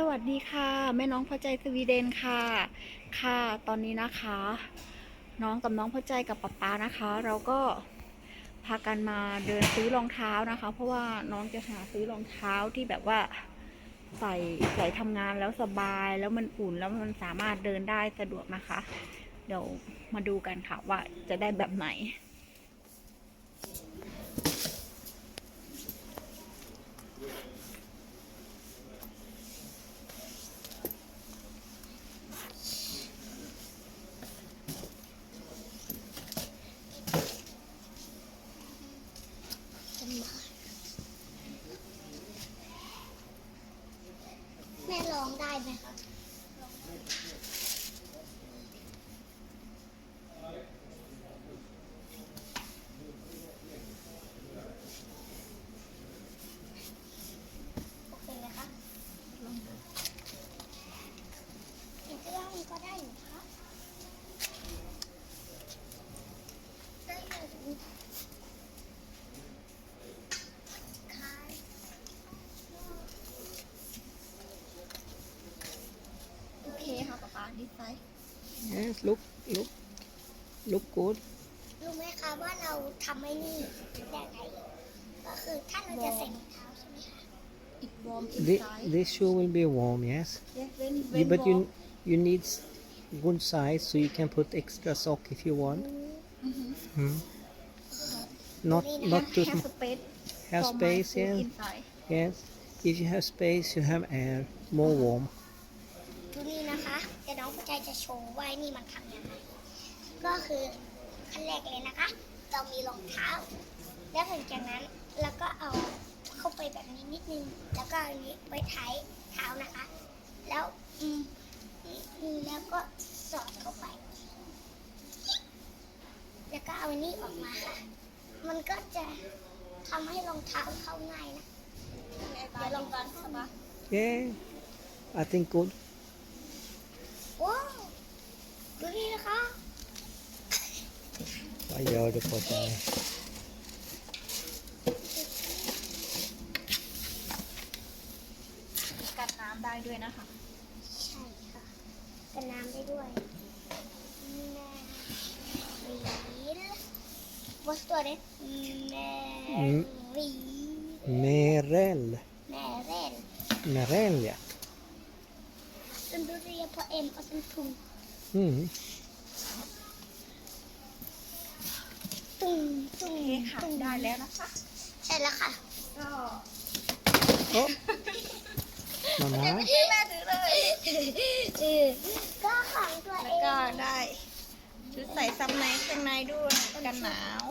สวัสดีค่ะ แม่น้องพอใจสวีเดนค่ะ ค่ะตอนนี้นะคะ น้องกับน้องพอใจกับป๊าป๊านะคะ เราก็พากันมาเดินซื้อรองเท้านะคะ เพราะว่าน้องจะหาซื้อรองเท้าที่แบบว่าใส่ใส่ทำงานแล้วสบายแล้วมันอุ่นแล้วมันสามารถเดินได้สะดวกนะคะ เดี๋ยวมาดูกันค่ะว่าจะได้แบบไหน ค่ะป๊าป๊าดีไซน์ Yes, look, look, look good. รู้ไหมคะว่าเราทำไอ้นี่ได้ไงก็คือถ้าเราจะใส่รองเท้าใช่ไหมคะ it warm Thi- inside this shoe will be warm, yes. yes when You- when but warm you you need s- good size so you can put extra sock if you want. Hmm. Not not too have small. space Have for my space, foot yes. inside Yes. If you have space, you have air, more warm. ดูนี่นะ ้องปัจจัยจะโชว์ว่านี่มันทำยังไงก็คือขั้นแรกเลยนะคะเรามีรองเท้า แล้วหลังจากนั้นเราก็เอาเข้าไปแบบนี้นิดนึง แล้วก็อันนี้ไว้ท้ายเท้านะคะ แล้วอืมแล้วก็สอดเข้าไป แล้วก็เอาอันนี้ออกมาค่ะ มันก็จะทำให้รองเท้าเข้าง่ายนะเดี๋ยวลองกันค่ะ Yeah. I think good. ว้าวดูนี่นะคะ I gör det på dig. กันน้ำได้ด้วยนะคะ ใช่ค่ะ กันน้ำได้ด้วยแม่วีลวอสตัวเด็ดแม่วี Merell. แม่เรน Merell, ja. จนดูเรียพอเอ็มเอาเป็นถุง Mm. ตุงตุงค่ะตุงได้แล้วนะคะ ใช่แล้วค่ะ ก็ Oh. Mamma. ที่แม่ถือเลยก็ของตัวเอวก็ได้ชุดใส่ซัมในข้างในด้วยกันหนาว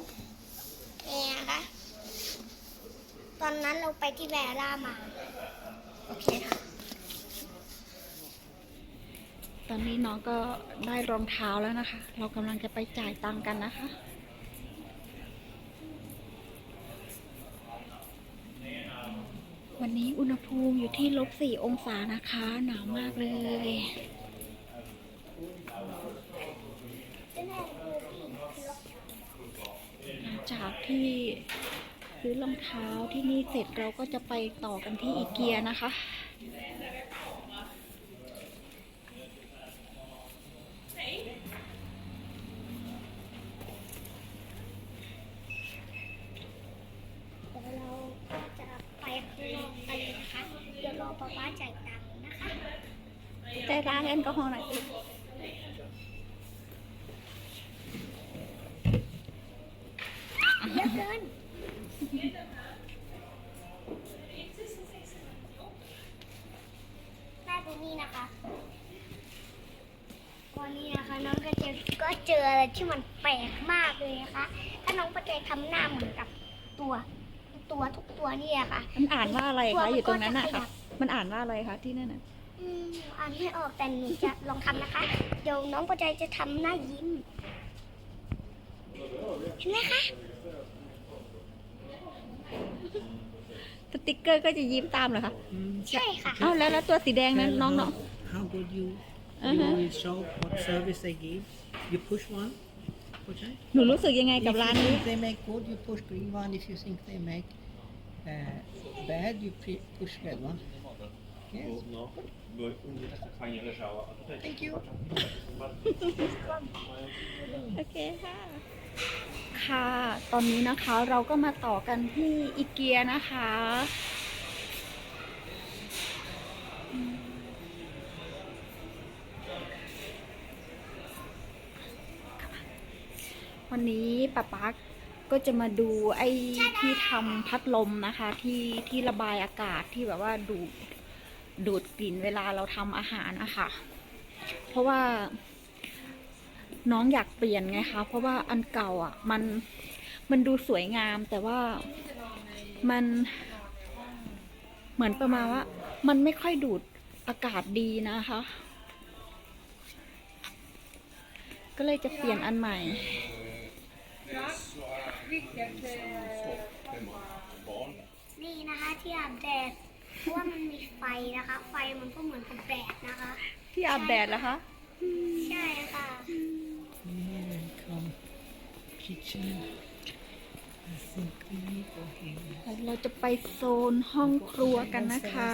เนี่ยนะคะตอนนั้นเราไปที่แวร่ามา โอเคค่ะ ตอนนี้น้องก็ได้รองเท้าแล้วนะคะ เรากำลังจะไปจ่ายตังค์กันนะคะ วันนี้อุณหภูมิอยู่ที่ลบสี่องศานะคะ หนาวมากเลยหลังจากที่ซื้อรองเท้าที่นี่เสร็จเราก็จะไปต่อกันที่อีเกียนะคะ เดี๋ยวเราจะไปข้างนอกกันเลยนะคะ เดี๋ยวรอป๊าป๊าจ่ายตังค์นะคะ ใจล้างแอลกอฮอล์หน่อยสิเยอะเกินแม่ดูนี่นะคะ วันนี้นะคะน้องก็เจอก็เจออะไรที่มันแปลกมากเลยนะคะ ถ้าน้องประเจทำหน้าเหมือนกับตัว ตัวทุกตัวเนี่ยค่ะมันอ่านว่าอะไรคะอยู่ตรงนั้นน่ะค่ะมันอ่านว่าอะไรคะที่นั่นน่ะ อืมอ่านไม่ออกแต่หนูจะลองทำนะคะ เดี๋ยวน้องประใจจะทำหน้ายิ้มเห็นไหมคะสติกเกอร์ก็จะยิ้มตามเหรอคะ Mm. ใช่ค่ะ อ้าวแล้วแล้วตัวสีแดงนั้น Tell น้อง how, เนาะ how good you, Uh-huh. you will show what service they give. You push one, push it. หนูรู้สึกยังไง If กับ you ร้านนี้ think they make good, you push green one. If you think they make uh, bad, you pre- push red one. Yes. No, no, fajnie leżała. a tutaj- Thank you. โอเคค่ะ ค่ะ ตอนนี้นะคะเราก็มาต่อกันที่อีเกียนะคะ วันนี้ป๊าป๊าก็จะมาดูไอ้ที่ทำพัดลมนะคะ ที่ที่ระบายอากาศที่แบบว่าดูด ดูดกลิ่นเวลาเราทำอาหารนะคะ เพราะว่าน้องอยากเปลี่ยนไงคะ เพราะว่าอันเก่าอะ มันมันดูสวยงามแต่ว่ามัน เหมือนประมาณว่า มันไม่ค่อยดูดอากาศดีนะคะ ก็เลยจะเปลี่ยนอันใหม่ นี่นะคะที่อาบแดด ราะว่ามันมีไฟนะคะ ไฟมันก็เหมือนกับแดดนะคะ ที่อาบแดดแล้วคะใช่ค่ะ Here come kitchen. I think we need to here. เราจะไปโซนห้องครัวกันนะคะ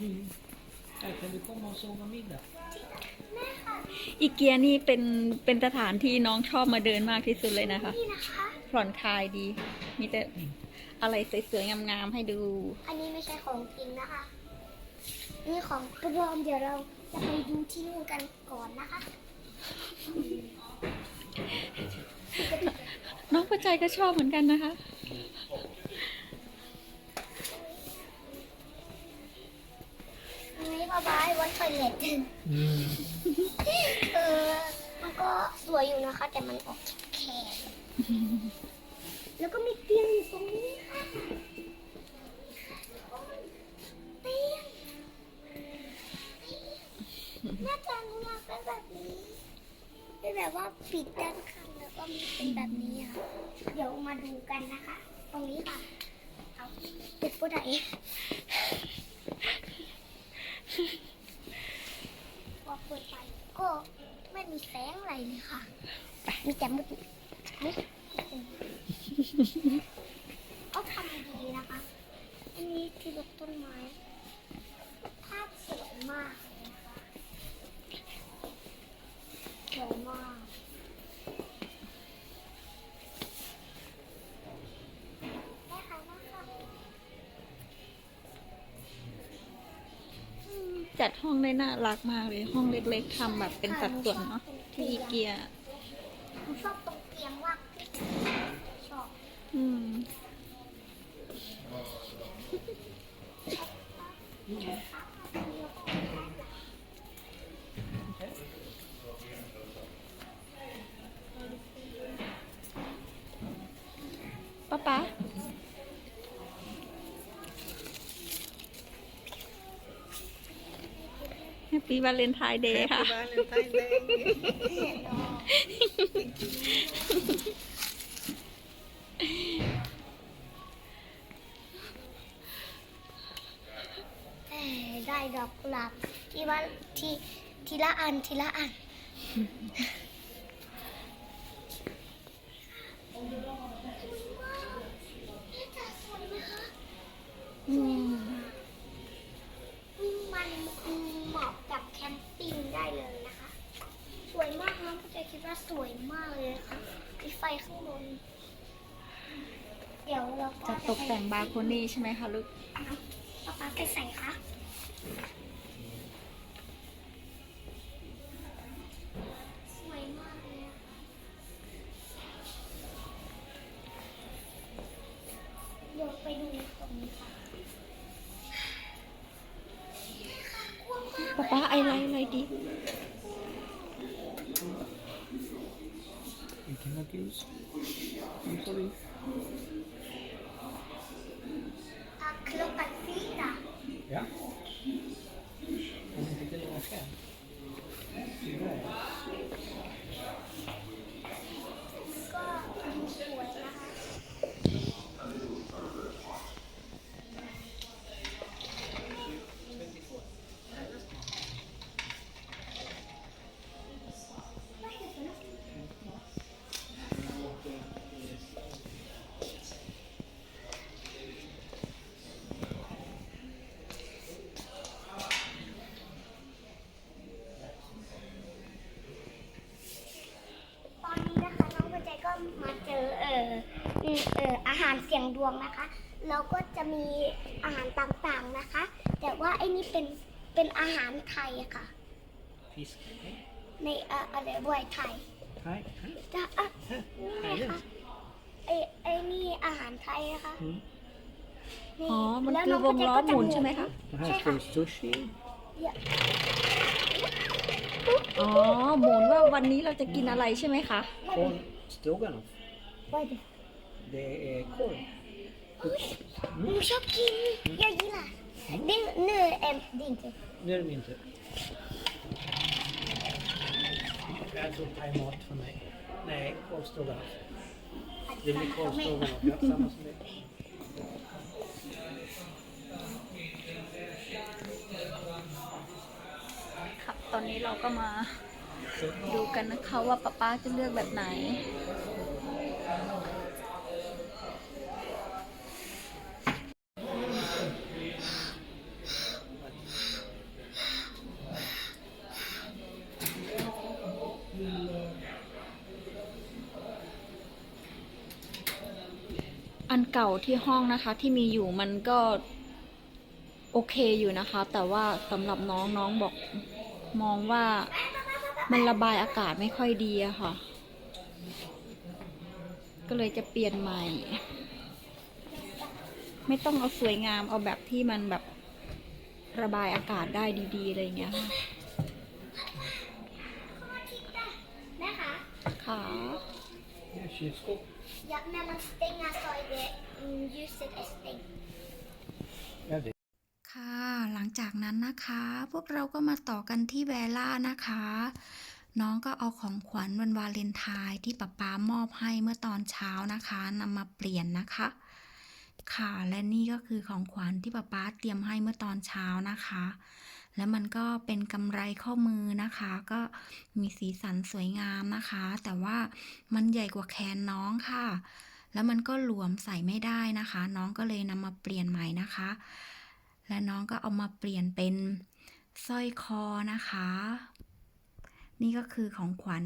ย่ามี Is there any still? Mm. Här kan du komma och sova middag. อีเกียนี่เป็นเป็นสถานที่น้องชอบมาเดินมากที่สุดเลยนะคะ นี่นะคะ ผ่อนคลายดี มีแต่อะไรสวยๆงามๆให้ดู อันนี้ไม่ใช่ของจริงนะคะ นี่ของปลอมเดี๋ยวเราจะไปดูที่นู่นกันก่อนนะคะ น้องพอใจก็ชอบเหมือนกันนะคะ อันนี้ป้าบ้ายวันทอยเล็ต Mm. เออ มันก็สวยอยู่นะคะ แต่มันออกแคบๆแล้วก็มีเตียงอยู่ตรงนี้ค่ะเตียงหน้าตาหนูอยากเป็นแบบนี้เป็นแบบว่าปิดด้านข้างแล้วก็มีเป็นแบบนี้ค่ะ เดี๋ยวมาดูกันนะคะ ตรงนี้ค่ะ เอาปิดผู้ใด พอเปิดไปก็ไม่มีแสงอะไรเลยค่ะ มีแต่มืดนี่เขาทำดีนะคะ อันนี้ที่ดอกต้นไม้ จัดห้องได้น่ารักมากเลย ห้องเล็กๆทำแบบเป็นสัดส่วนเนาะที่อีเกีย ปปี้วาเลนไทน์เดย์ค่ะเอ้ยได้ดอกกุหลาบที่ว่าที่ทีละอันทีละอัน วยมากนะพี่เจคิดว่าสวยมากเลยนะคะมีไฟข้างบน เดี๋ยวเราก็จะตกแต่งบาร์โคนี่ใช่ไหมคะลูกเอาปลาไปใส่คะสวยมากเลยอะเดี๋ยวไปดูตรงนี้ค่ะกว้างมากป๊าป๊าไอไลท์อะไรดี You cannot use. I'm sorry. อะเครื่ วงนะคะแล้วก็จะมีอาหารต่างๆนะคะ แต่ว่าไอ้นี่เป็นเป็นอาหารไทยอะค่ะ Fisk. ในเอ่ออะไรบวยไทย Hej. จะอะนี่ไงคะไอ้ไอ้นี่อาหารไทยนะคะ Mm. นี่อ๋อ มันแล้คือน้วงล้อหมุนก็จใช่ไหมคะ Det här står sushi. อ๋อ หมุนว่าวันนี้เราจะกินอะไรใช่ไหมคะ Korn stroganoff. ไว้ดิ Det är korv. หนูชอบกินเยอะยี่ล่ะดิเนื้อเอ็มดิง Nu är det min tur. Jag tog thaimat för mig. Nej, korv stroganoff. Det blir korv stroganoff. Ja, samma som det. ครับตอนนี้เราก็มาดูกันนะคะว่าป๊าป๊าจะเลือกแบบไหน อันเก่าที่ห้องนะคะที่มีอยู่มันก็โอเคอยู่นะคะ แต่ว่าสำหรับน้องน้องบอกมองว่ามันระบายอากาศไม่ค่อยดีอะค่ะ ก็เลยจะเปลี่ยนใหม่ ไม่ต้องเอาสวยงามเอาแบบที่มันแบบระบายอากาศได้ดี ๆ อะไรอย่างเงี้ยค่ะ แม่คะ ค่ะ Ja, kylskåp. อยากแม่มันสเต็งอะซอยเดะยูสิตสเต็ง Ja, det ค่ะหลังจากนั้นนะคะ พวกเราก็มาต่อกันที่แวล่านะคะ น้องก็เอาของขวัญวันวาเลนไทน์ที่ป๊าป๊ามอบให้เมื่อตอนเช้านะคะนำมาเปลี่ยนนะคะ ค่ะและนี่ก็คือของขวัญที่ป๊าป๊าเตรียมให้เมื่อตอนเช้านะคะ และมันก็เป็นกำไรข้อมือนะคะ ก็มีสีสันสวยงามนะคะ แต่ว่ามันใหญ่กว่าแขนน้องค่ะ แล้วมันก็หลวมใส่ไม่ได้นะคะ น้องก็เลยนำมาเปลี่ยนใหม่นะคะ และน้องก็เอามาเปลี่ยนเป็นสร้อยคอนะคะ นี่ก็คือของขวัญ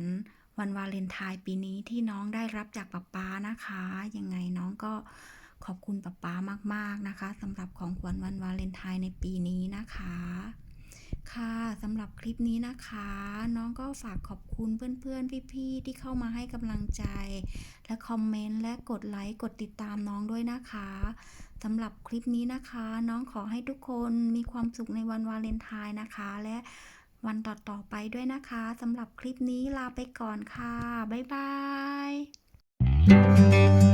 วันวาเลนไทน์ปีนี้ที่น้องได้รับจากป๊าป๊านะคะ ยังไงน้องก็ขอบคุณป๊าป๊ามาก ๆ นะคะสำหรับของขวัญวันวาเลนไทน์ในปีนี้นะคะ ค่ะสำหรับคลิปนี้นะคะ น้องก็ฝากขอบคุณเพื่อนๆ พี่ๆ ที่เข้ามาให้กำลังใจ และคอมเมนต์และกดไลค์กดติดตามน้องด้วยนะคะสำหรับคลิปนี้นะคะ น้องขอให้ทุกคนมีความสุขในวันวาเลนไทน์นะคะ และวันต่อๆไปด้วยนะคะสำหรับคลิปนี้ลาไปก่อนค่ะ บ๊ายบาย